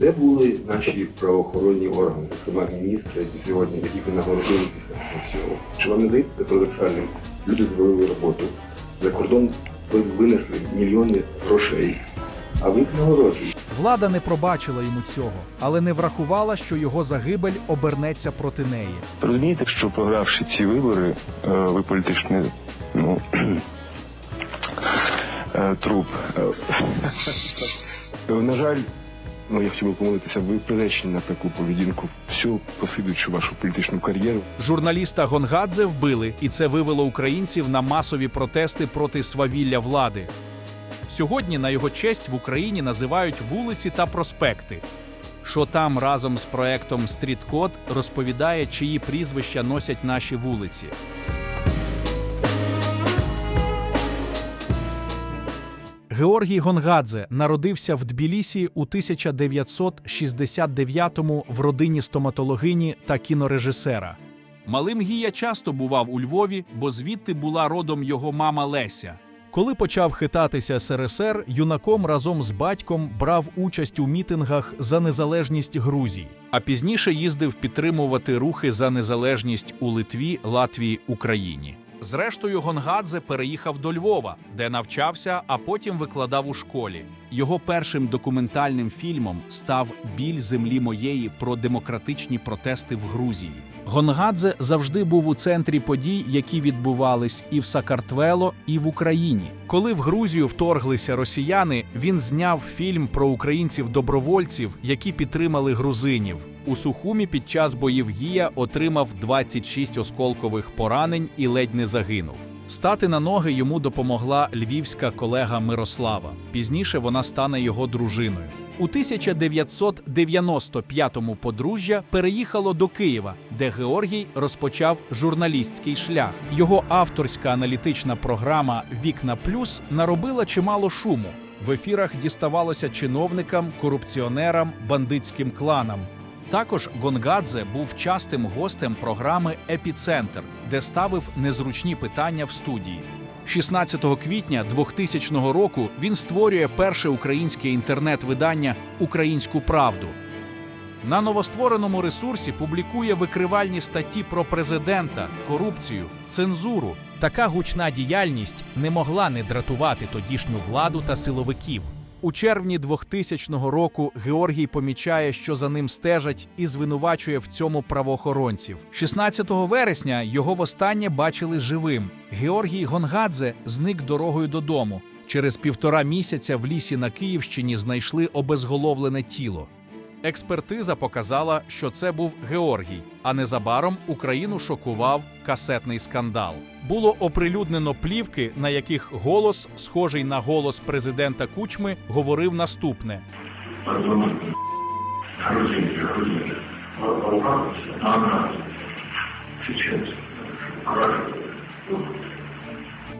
Де були наші правоохоронні органи, зокрема міністри, які сьогодні, яких ви нагородили після всього? Чи вам не здається це парадоксальним? Люди звалили роботу. За кордон винесли мільйони грошей, а ви їх нагороджуєте. Влада не пробачила йому цього, але не врахувала, що його загибель обернеться проти неї. Розумієте, що програвши ці вибори, е, ви політичний ну, е, труп. Е, На жаль, ну я хотів би помилитися, ви приречені на таку поведінку всю послідуючу вашу політичну кар'єру. Журналіста Гонгадзе вбили, і це вивело українців на масові протести проти свавілля влади. Сьогодні на його честь в Україні називають вулиці та проспекти. Що там разом з проектом Стріткод розповідає, чиї прізвища носять наші вулиці. Георгій Гонгадзе народився в Тбілісі у 1969-му в родині стоматологині та кінорежисера. Малим Гія часто бував у Львові, бо звідти була родом його мама Леся. Коли почав хитатися СРСР, юнаком разом з батьком брав участь у мітингах за незалежність Грузії, а пізніше їздив підтримувати рухи за незалежність у Литві, Латвії, Україні. Зрештою, Гонгадзе переїхав до Львова, де навчався, а потім викладав у школі. Його першим документальним фільмом став Біль землі моєї про демократичні протести в Грузії. Гонгадзе завжди був у центрі подій, які відбувались і в Сакартвело, і в Україні. Коли в Грузію вторглися росіяни, він зняв фільм про українців-добровольців, які підтримали грузинів. У Сухумі під час боїв Гія отримав 26 осколкових поранень і ледь не загинув. Стати на ноги йому допомогла львівська колега Мирослава. Пізніше вона стане його дружиною. У 1995-му подружжя переїхало до Києва, де Георгій розпочав журналістський шлях. Його авторська аналітична програма Вікна Плюс наробила чимало шуму. В ефірах діставалося чиновникам, корупціонерам, бандитським кланам. Також Гонгадзе був частим гостем програми Епіцентр, де ставив незручні питання в студії. 16 квітня 2000 року він створює перше українське інтернет-видання Українську правду. На новоствореному ресурсі публікує викривальні статті про президента, корупцію, цензуру. Така гучна діяльність не могла не дратувати тодішню владу та силовиків. У червні 2000 року Георгій помічає, що за ним стежать, і звинувачує в цьому правоохоронців. 16 вересня його востаннє бачили живим. Георгій Гонгадзе зник дорогою додому. Через півтора місяця в лісі на Київщині знайшли обезголовлене тіло. Експертиза показала, що це був Георгій, а незабаром Україну шокував касетний скандал. Було оприлюднено плівки, на яких голос, схожий на голос президента Кучми, говорив наступне: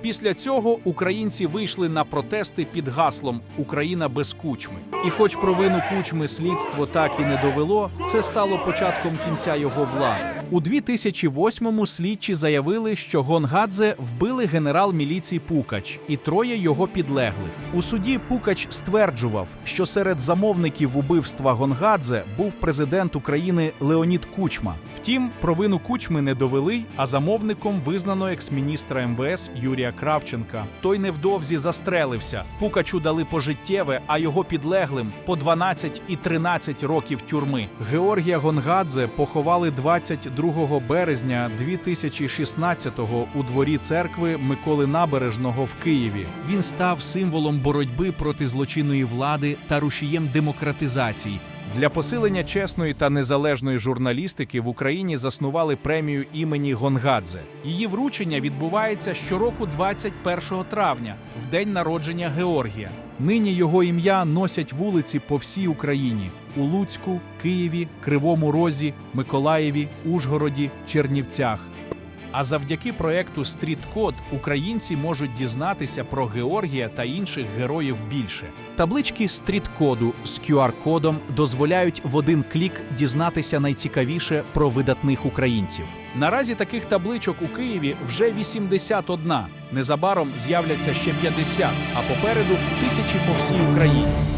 Після цього українці вийшли на протести під гаслом Україна без кучми. І, хоч провину кучми слідство так і не довело, це стало початком кінця його влади. У 2008-му слідчі заявили, що Гонгадзе вбили генерал міліції Пукач і троє його підлеглих. У суді Пукач стверджував, що серед замовників убивства Гонгадзе був президент України Леонід Кучма. Втім, провину Кучми не довели, а замовником визнано екс-міністра МВС Юрія Кравченка. Той невдовзі застрелився. Пукачу дали пожиттєве, а його підлеглим по 12 і 13 років тюрми. Георгія Гонгадзе поховали 22 березня 2016-го у дворі церкви Миколи Набережного в Києві. Він став символом боротьби проти злочинної влади та рушієм демократизації. Для посилення чесної та незалежної журналістики в Україні заснували премію імені Гонгадзе. Її вручення відбувається щороку 21 травня, в день народження Георгія. Нині його ім'я носять вулиці по всій Україні: у Луцьку, Києві, Кривому Розі, Миколаєві, Ужгороді, Чернівцях. А завдяки проекту Стріткод українці можуть дізнатися про Георгія та інших героїв більше. Таблички стріткоду з QR-кодом дозволяють в один клік дізнатися найцікавіше про видатних українців. Наразі таких табличок у Києві вже 81. Незабаром з'являться ще 50, а попереду тисячі по всій Україні.